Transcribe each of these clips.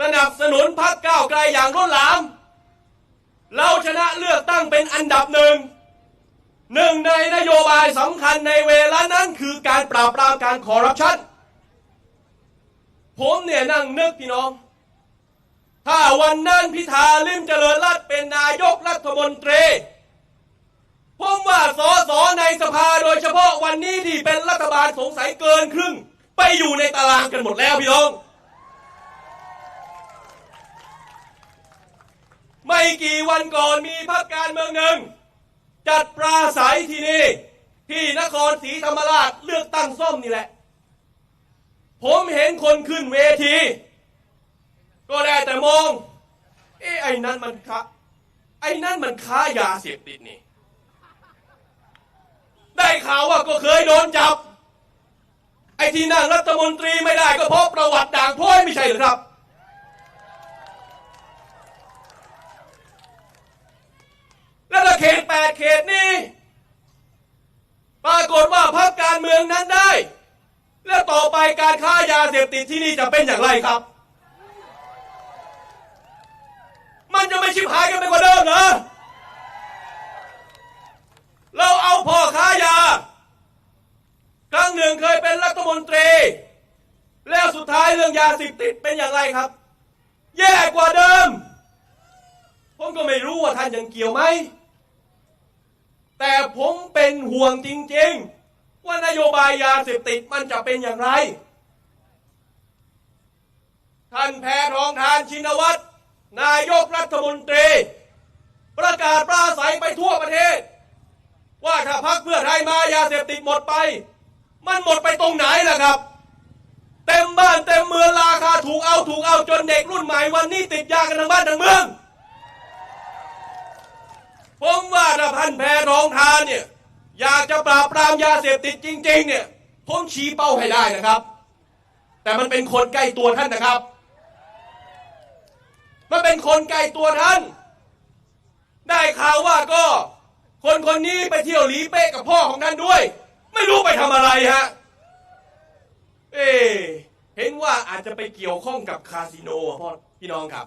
สนับสนุนพรรคก้าวไกลอย่างล้นหลาม เราชนะเลือกตั้งเป็นอันดับหนึ่งหนึ่งในนโยบายสำคัญในเวลานั้นคือการปราบปรามการคอร์รัปชันผมเนี่ยนั่งนึกพี่น้อง ถ้าวันนั้นพิธาลิมเจริญรัตน์เป็นนายกรัฐมนตรี ผมว่าสอสอในสภาโดยเฉพาะวันนี้ที่เป็นรัฐบาลสงสัยเกินครึ่ง ไปอยู่ในตารางกันหมดแล้วพี่น้อง ไม่กี่วันก่อนมีพรรคการเมืองหนึ่ง จัดปราศัยที่นี่ ที่นครศรีธรรมราชเลือกตั้งส้มนี่แหละ ผมเห็นคนขึ้นเวที ก็ได้แต่มองเอ้ไอ้นั่นมันค้าไอ้นั่นมันค้ายาเสพติดนี่ ได้ข่าวว่าก็เคยโดนจับ ไอ้ที่นั่งรัฐมนตรีไม่ได้ก็เพราะประวัติด่างพร้อยไม่ใช่หรือครับ แล้วถ้าเขตแปด เขตนี้ ปรากฏว่าพรรคการเมืองนั้นได้ แล้วต่อไปการค้ายาเสพติดที่นี่จะเป็นอย่างไรครับ มันจะไม่ชิบหายกันไปกว่าเดิมเหรอเราเอาพ่อค้ายา ครั้งหนึ่งเคยเป็นรัฐมนตรี แล้วสุดท้ายเรื่องยาเสพติดเป็นอย่างไรครับ แย่กว่าเดิม ผมก็ไม่รู้ว่าท่านยังเกี่ยวไหม แต่ผมเป็นห่วงจริงๆ ว่านโยบายยาเสพติดมันจะเป็นอย่างไร ท่านแพทองทานชินวัตรนายกรัฐมนตรี ประกาศปราศัยไปทั่วประเทศ ว่าถ้าพักเพื่อไทยมายาเสพติดหมดไป มันหมดไปตรงไหนล่ะครับ เต็มบ้านเต็มเมืองราคาถูกเอาถูกเอาจนเด็กรุ่นใหม่วันนี้ติดยากันทั้งบ้านทั้งเมือง ผมว่าถ้าพันแพรองทานเนี่ยอยากจะปราบปรามยาเสพติดจริง ๆ เนี่ยผมชี้เป้าให้ได้นะครับ แต่มันเป็นคนใกล้ตัวท่านนะครับ มันเป็นคนใกล้ตัวท่าน ได้ข่าวว่าก็ คนคนนี้ไปเที่ยวหลีเป๊ะกับพ่อของท่านด้วย ไม่รู้ไปทำอะไรฮะเอ๊ะเห็นว่าอาจจะไปเกี่ยวข้องกับคาสิโนพ่อพี่น้องครับ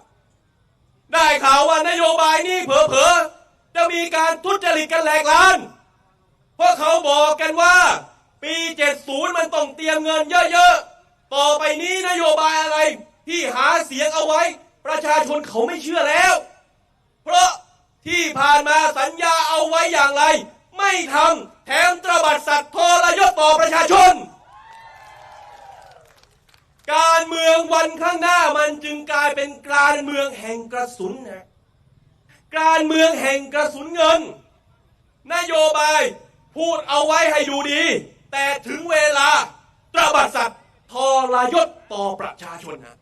ได้ข่าวว่านโยบายนี้เผลอๆ จะมีการทุจริตกันแหลกลาน เพราะเขาบอกกันว่า ปี 70 มันต้องเตรียมเงินเยอะๆ ต่อไปนี้นโยบายอะไรที่หาเสียงเอาไว้ ประชาชนเขาไม่เชื่อแล้ว เพราะที่ผ่านมาสัญญาเอาไว้อย่างไร ไม่ทำแถมตระบัดสัตว์ทรยศต่อประชาชน การเมืองวันข้างหน้ามันจึงกลายเป็นการเมืองแห่งกระสุนนะ การเมืองแห่งกระสุนเงิน นโยบายพูดเอาไว้ให้ดูดี แต่ถึงเวลาตระบัดสัตว์ทรยศต่อประชาชนนะ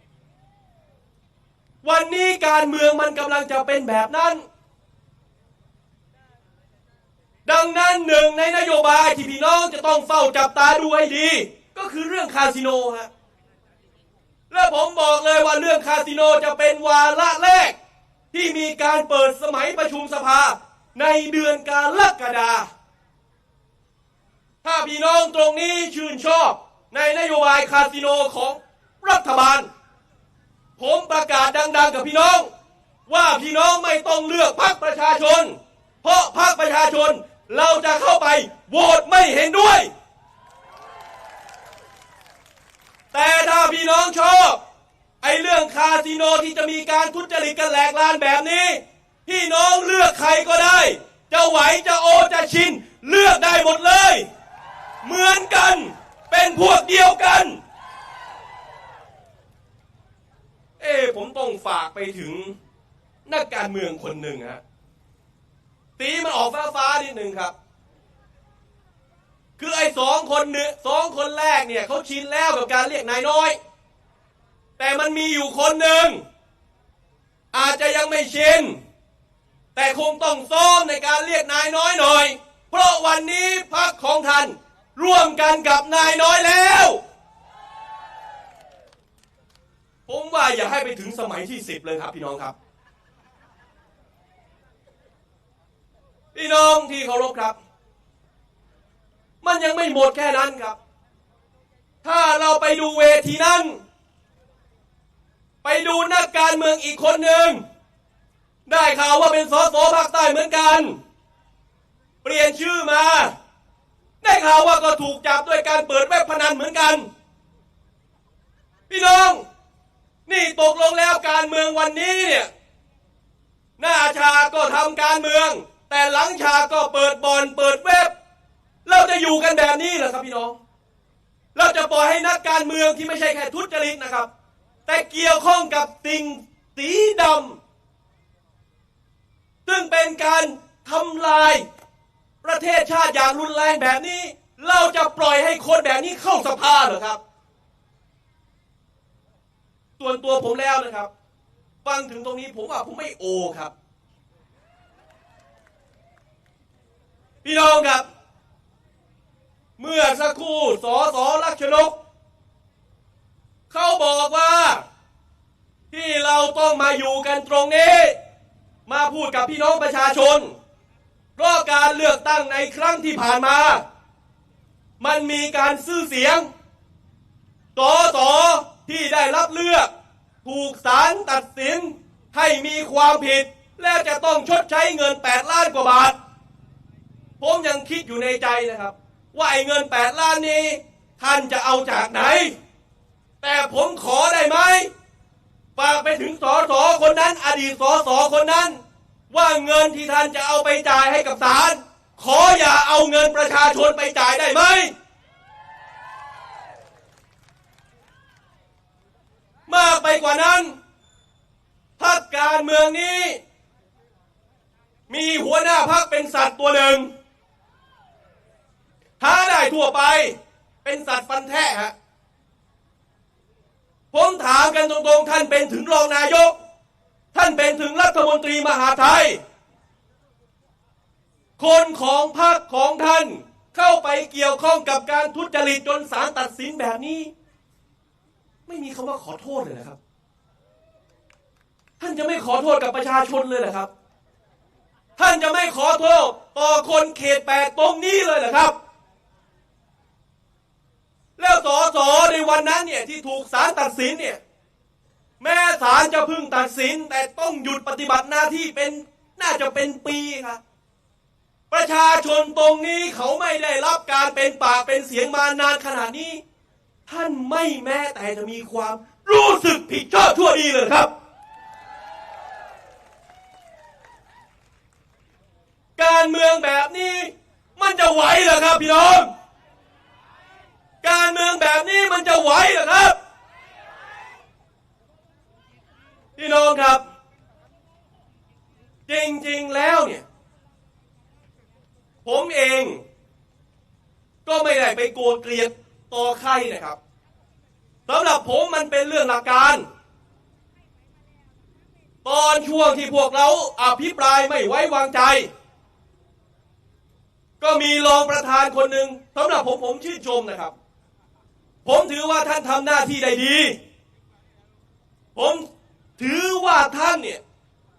วันนี้การเมืองมันกำลังจะเป็นแบบนั้น ดังนั้นหนึ่งในนโยบายที่พี่น้องจะต้องเฝ้าจับตาดูให้ดี ก็คือเรื่องคาสิโนฮะและผมบอกเลยว่าเรื่องคาสิโนจะเป็นวาระแรก ที่มีการเปิดสมัยประชุมสภาในเดือนกรกฎาถ้าพี่น้องตรงนี้ชื่นชอบในนโยบายคาสิโนของรัฐบาล ผมประกาศดังๆกับพี่น้อง ว่าพี่น้องไม่ต้องเลือกพรรคประชาชน เพราะพรรคประชาชนเราจะเข้าไปโหวตไม่เห็นด้วย แต่ถ้าพี่น้องชอบ ไอ้เรื่องคาสิโนที่จะมีการทุจริตกันแหลกลานแบบนี้ พี่น้องเลือกใครก็ได้ จะไหวจะโอจะชิน เลือกได้หมดเลย เหมือนกันเป็นพวกเดียวกัน เอ้ผมต้องฝากไปถึงนักการเมืองคนหนึ่งฮะตีมันออกฟ้าฟ้าๆนิดหนึ่งครับ คือไอ้สองคนเนี่ยสองคนแรกเนี่ยเขาชินแล้วกับการเรียกนายน้อย แต่มันมีอยู่คนหนึ่ง อาจจะยังไม่ชิน แต่คงต้องซ้อมในการเรียกนายน้อยหน่อย เพราะวันนี้พรรคของท่านร่วมกันกับนายน้อยแล้ว ผมว่าอย่าให้ไปถึงสมัยที่สิบเลยครับพี่น้องครับ พี่น้องที่เคารพครับ มันยังไม่หมดแค่นั้นครับ ถ้าเราไปดูเวทีนั้น ไปดูนักการเมืองอีกคนหนึ่ง ได้ข่าวว่าเป็นสสภาคใต้เหมือนกัน เปลี่ยนชื่อมา ได้ข่าวว่าก็ถูกจับด้วยการเปิดเว็บพนันเหมือนกัน พี่น้อง นี่ตกลงแล้วการเมืองวันนี้เนี่ยหน้าฉาก็ทำการเมือง แต่หลังฉากก็เปิดบอลเปิดเว็บ เราจะอยู่กันแบบนี้เหรอครับพี่น้อง เราจะปล่อยให้นักการเมืองที่ไม่ใช่แค่ทุจริตนะครับ แต่เกี่ยวข้องกับติ่งสีดำซึ่งเป็นการทำลายประเทศชาติอย่างรุนแรงแบบนี้ เราจะปล่อยให้คนแบบนี้เข้าสภาเหรอครับ ส่วนตัวผมแล้วนะครับ ฟังถึงตรงนี้ผมว่าผมไม่โอครับ พี่น้องครับ เมื่อสักครู่สอสอลักษณกเขาบอกว่า ที่เราต้ อยู่กันตรงนี้ มาพูดกับพี่น้องประชาชน เพราะการเลือกตั้งในครั้งที่ผ่านมา มันมีการซื้อเสียงสอสอที่ได้รับเลือก ถูกศาลตัดสินให้มีความผิด และจะต้องชดใช้เงิน 8 ล้านกว่าบาท ผมยังคิดอยู่ในใจนะครับ ว่าไอ้เงิน 8 ล้านนี้ ท่านจะเอาจากไหน แต่ผมขอได้ไหม ฝากไปถึงสอสอคนนั้น อดีตสอสอคนนั้น ว่าเงินที่ท่านจะเอาไปจ่ายให้กับศาลขออย่าเอาเงินประชาชนไปจ่ายได้ไหมมากไปกว่านั้นพักการเมืองนี้ มีหัวหน้าพักเป็นสัตว์ตัวหนึ่งหาได้ทั่วไปเป็นสัตว์ฟันแท้ฮะ ผมถามกันตรงๆ ท่านเป็นถึงรองนายก ท่านเป็นถึงรัฐมนตรีมหาไทย คนของพรรคของท่านเข้าไปเกี่ยวข้องกับการทุจริตจนศาลตัดสินแบบนี้ ไม่มีคำว่าขอโทษเลยนะครับ ท่านจะไม่ขอโทษกับประชาชนเลยเหรอครับ ท่านจะไม่ขอโทษต่อคนเขตแปดตรงนี้เลยเหรอครับ แล้วสอสอ วันนั้นเนี่ยที่ถูกศาลตัดสินเนี่ยแม้ศาลจะพึ่งตัดสิน แต่ต้องหยุดปฏิบัติหน้าที่เป็นน่าจะเป็นปีครับประชาชนตรงนี้เขาไม่ได้รับการเป็นปากเป็นเสียงมานานขนาดนี้ ท่านไม่แม้แต่จะมีความรู้สึกผิดชอบชั่วดีเลยครับ การเมืองแบบนี้ มันจะไหวเหรอครับพี่น้อง การเมืองแบบนี้มันจะไหวเหรอครับ พี่น้องครับ จริงๆแล้วเนี่ย ผมเอง ก็ไม่ได้ไปโกรธเกลียดต่อใครนะครับสำหรับผมมันเป็นเรื่องหลักการ ตอนช่วงที่พวกเราอภิปรายไม่ไว้วางใจ ก็มีรองประธานคนหนึ่งสำหรับผมผมชื่นชมนะครับ ผมถือว่าท่านทำหน้าที่ได้ดี ผมถือว่าท่านเนี่ย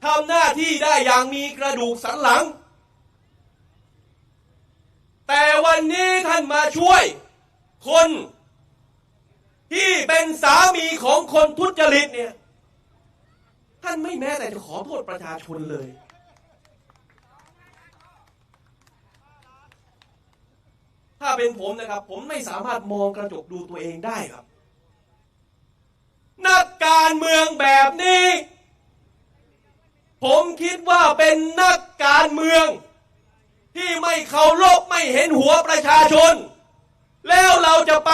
ทำหน้าที่ได้อย่างมีกระดูกสันหลัง แต่วันนี้ท่านมาช่วยคนที่เป็นสามีของคนทุจริตเนี่ย ท่านไม่แม้แต่จะขอโทษประชาชนเลย ถ้าเป็นผมนะครับ ผมไม่สามารถมองกระจกดูตัวเองได้ครับ นักการเมืองแบบนี้ ผมคิดว่าเป็นนักการเมือง ที่ไม่เคารพไม่เห็นหัวประชาชน แล้วเราจะไป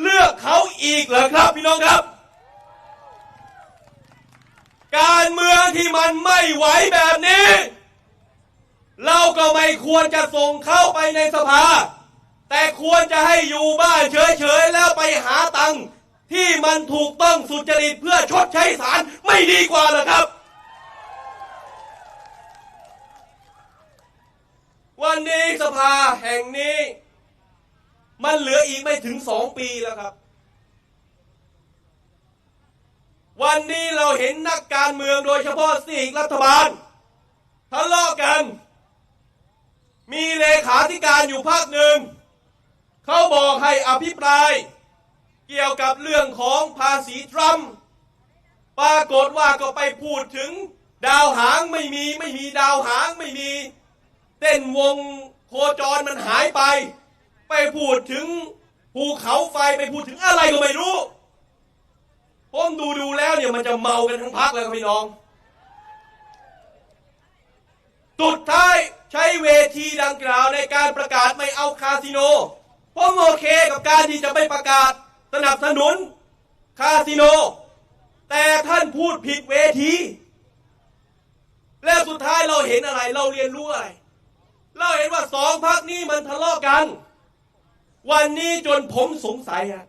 เลือกเขาอีกเหรอครับพี่น้องครับ การเมืองที่มันไม่ไหวแบบนี้ เราก็ไม่ควรจะส่งเข้าไปในสภา แต่ควรจะให้อยู่บ้านเฉยๆ แล้วไปหาตังค์ที่มันถูกต้องสุจริตเพื่อชดใช้สารไม่ดีกว่าหรอครับ วันนี้สภาแห่งนี้ มันเหลืออีกไม่ถึงสองปีแล้วครับ วันนี้เราเห็นนักการเมืองโดยเฉพาะสิ่งรัฐบาลทะเลาะกัน มีเลขาธิการอยู่ภาคหนึ่ง เขาบอกให้อภิปราย เกี่ยวกับเรื่องของภาษีทรัมป์ปรากฏว่าก็ไปพูดถึงดาวหางไม่มีไม่มีดาวหางไม่มี เต้นวงโคจรมันหายไป ไปพูดถึงภูเขาไฟไปพูดถึงอะไรก็ไม่รู้ผมดูดูแล้วเนี่ยมันจะเมากันทั้งพักเลยครับพี่น้อง สุดท้ายใช้เวทีดังกล่าวในการประกาศไม่เอาคาสิโน ผมโอเคกับการที่จะไม่ประกาศสนับสนุนคาสิโน แต่ท่านพูดผิดเวที และสุดท้ายเราเห็นอะไร เราเรียนรู้อะไร เราเห็นว่าสองพักนี้มันทะเลาะกัน วันนี้จนผมสงสัยอะ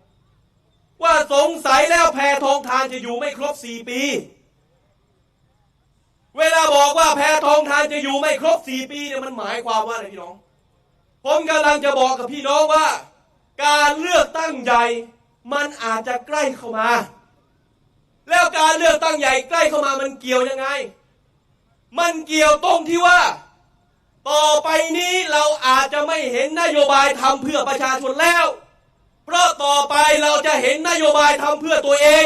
ว่าสงสัยแล้วแพทองทานจะอยู่ไม่ครบสี่ปี เวลาบอกว่าแพทองทานจะอยู่ไม่ครบสี่ปีเนี่ยมันหมายความว่าอะไรพี่น้อง ผมกำลังจะบอกกับพี่น้องว่า การเลือกตั้งใหญ่มันอาจจะใกล้เข้ามา แล้วการเลือกตั้งใหญ่ใกล้เข้ามามันเกี่ยวยังไง มันเกี่ยวตรงที่ว่า ต่อไปนี้เราอาจจะไม่เห็นนโยบายทำเพื่อประชาชนแล้ว เพราะต่อไปเราจะเห็นนโยบายทำเพื่อตัวเอง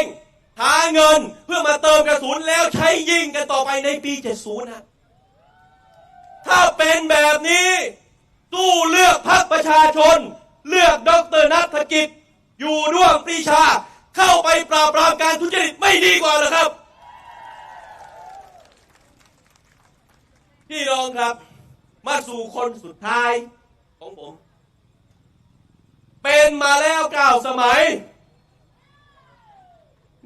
หาเงินเพื่อมาเติมกระสุนแล้วใช้ยิงกันต่อไปในปี 70นะถ้าเป็นแบบนี้ ตู้เลือกพรรคประชาชน เลือกดรนัฐกิจ อยู่ร่วมปรีชา เข้าไปปราบปรามการทุจริตไม่ดีกว่าหรอครับ พี่น้องครับ มาสู่คนสุดท้ายของผม เป็นมาแล้วเก้าสมัย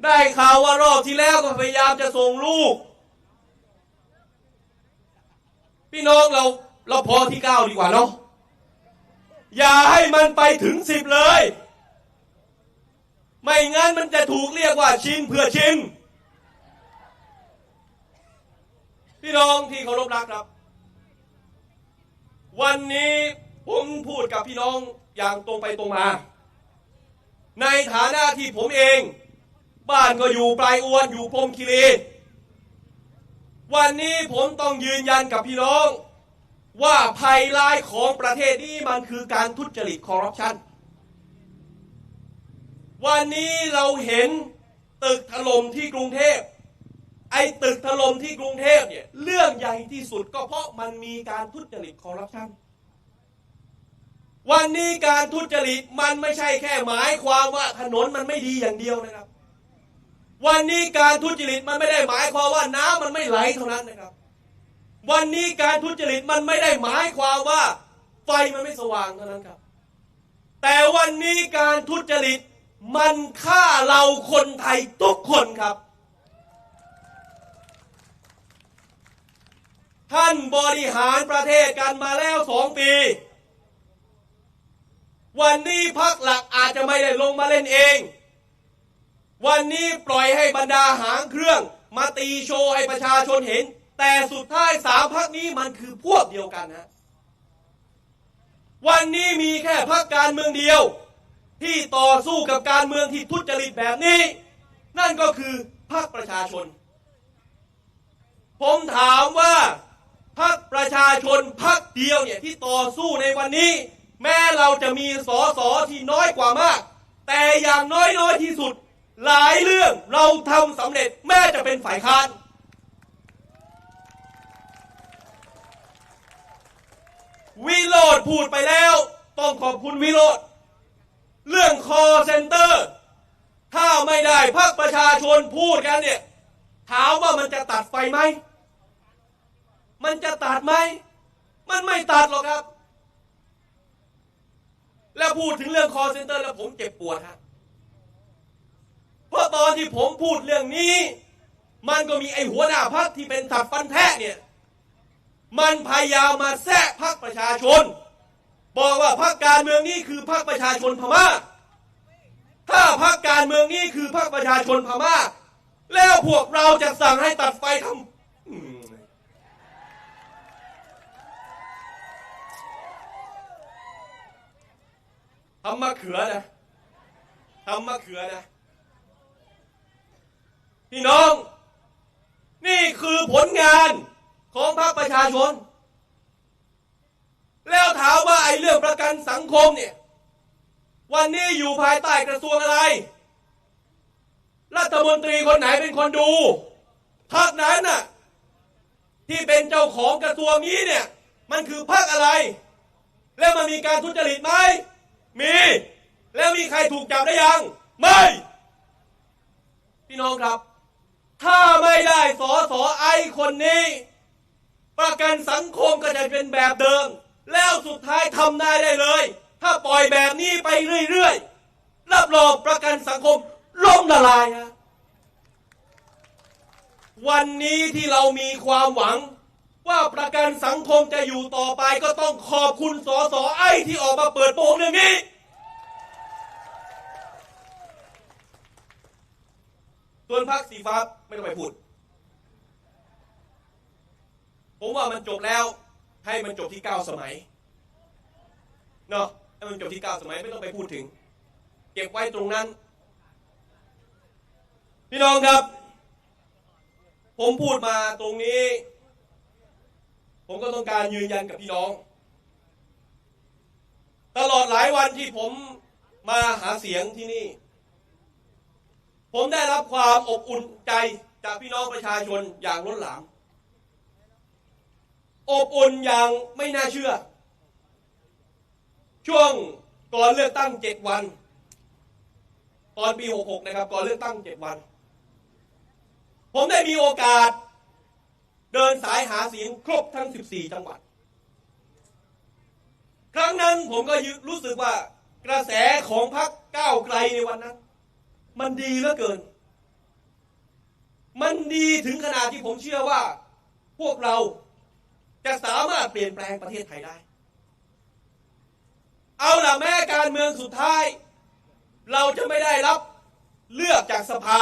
ได้ข่าวว่ารอบที่แล้วก็พยายามจะส่งลูก พี่น้องเรา เราพอที่เก้าดีกว่าเนาะอย่าให้มันไปถึงสิบเลย ไม่งั้นมันจะถูกเรียกว่าชินเพื่อชินพี่น้องที่เคารพรักครับ วันนี้ผมพูดกับพี่น้องอย่างตรงไปตรงมา ในฐานะที่ผมเอง บ้านก็อยู่ปลายอวนอยู่พรมคีรี วันนี้ผมต้องยืนยันกับพี่น้อง ว่าภัยร้ายของประเทศนี้มันคือการทุจริตคอร์รัปชันวันนี้เราเห็นตึกถล่มที่กรุงเทพ ไอ้ตึกถล่มที่กรุงเทพเนี่ยเรื่องใหญ่ที่สุดก็เพราะมันมีการทุจริตคอร์รัปชันวันนี้การทุจริตมันไม่ใช่แค่หมายความว่าถนนมันไม่ดีอย่างเดียวนะครับ วันนี้การทุจริตมันไม่ได้หมายความว่าน้ำมันไม่ไหลเท่านั้นนะครับ วันนี้การทุจริตมันไม่ได้หมายความว่า ไฟมันไม่สว่างเท่านั้นครับ แต่วันนี้การทุจริตมันฆ่าเราคนไทยทุกคนครับ ท่านบริหารประเทศกันมาแล้วสองปี วันนี้พักหลักอาจจะไม่ได้ลงมาเล่นเอง วันนี้ปล่อยให้บรรดาหางเครื่อง มาตีโชว์ให้ประชาชนเห็น แต่สุดท้ายสามพักนี้มันคือพวกเดียวกันนะวันนี้มีแค่พักการเมืองเดียว ที่ต่อสู้กับการเมืองที่ทุจริตแบบนี้ นั่นก็คือพรรคประชาชน ผมถามว่าพรรคประชาชนพรรคเดียวเนี่ยที่ต่อสู้ในวันนี้ แม้เราจะมีสอสอที่น้อยกว่ามาก แต่อย่างน้อยน้อยที่สุด หลายเรื่องเราทำสำเร็จแม้จะเป็นฝ่ายค้าน วิโรธพูดไปแล้ว ต้องขอบคุณวิโรธเรื่องคอเซ็นเตอร์ ถ้าไม่ได้พรรคประชาชนพูดกันเนี่ยถามว่ามันจะตัดไฟไหม มันจะตัดไหม มันไม่ตัดหรอกครับ แล้วพูดถึงเรื่องคอเซ็นเตอร์แล้วผมเจ็บปวดครับเพราะตอนที่ผมพูดเรื่องนี้ มันก็มีไอ้หัวหน้าพรรคที่เป็นสับฟันแทะเนี่ย มันพยายามมาแทะพรรคประชาชน บอกว่าพรรคการเมืองนี้คือพรรคประชาชนพม่า ถ้าพรรคการเมืองนี้คือพรรคประชาชนพม่า แล้วพวกเราจะสั่งให้ตัดไฟทำทำมะเขือนะทำมะเขือนะ พี่น้อง นี่คือผลงาน ของพรรคประชาชน แล้วถามว่าไอ้เรื่องประกันสังคมเนี่ย วันนี้อยู่ภายใต้กระทรวงอะไร รัฐมนตรีคนไหนเป็นคนดูพักนั้นน่ะที่เป็นเจ้าของกระทรวงนี้เนี่ย มันคือพักอะไร แล้วมันมีการทุจริตไหมมี แล้วมีใครถูกจับได้ยัง ไม่ พี่น้องครับ ถ้าไม่ได้สอสอไอคนนี้ ประกันสังคมก็จะเป็นแบบเดิม แล้วสุดท้ายทำได้ได้เลย ถ้าปล่อยแบบนี้ไปเรื่อยๆรับรองประกันสังคมล่มละลายฮะวันนี้ที่เรามีความหวัง ว่าประกันสังคมจะอยู่ต่อไปก็ต้องขอบคุณสอสอไอ้ที่ออกมาเปิดโปงเรื่องนี้ส่วนพรรคสีฟ้าไม่ต้องไปพูด ผมว่ามันจบแล้วให้มันจบที่เก้าสมัยเนาะให้มันจบที่เก้าสมัยไม่ต้องไปพูดถึง เก็บไว้ตรงนั้น พี่น้องครับ ผมพูดมาตรงนี้ ผมก็ต้องการยืนยันกับพี่น้อง ตลอดหลายวันที่ผมมาหาเสียงที่นี่ ผมได้รับความอบอุ่นใจจากพี่น้องประชาชนอย่างล้นหลาม อบอุ่นอย่างไม่น่าเชื่อ ช่วงก่อนเลือกตั้งเจ็ดวัน ตอนปี 66 นะครับ ก่อนเลือกตั้งเจ็ดวัน ผมได้มีโอกาส เดินสายหาเสียงครบทั้ง 14 จังหวัด ครั้งนั้นผมก็รู้สึกว่ากระแสของพรรคก้าวไกลในวันนั้น มันดีเหลือเกิน มันดีถึงขนาดที่ผมเชื่อว่า พวกเรา จะสามารถเปลี่ยนแปลงประเทศไทยได้ เอาล่ะแม้การเมืองสุดท้าย เราจะไม่ได้รับเลือกจากสภา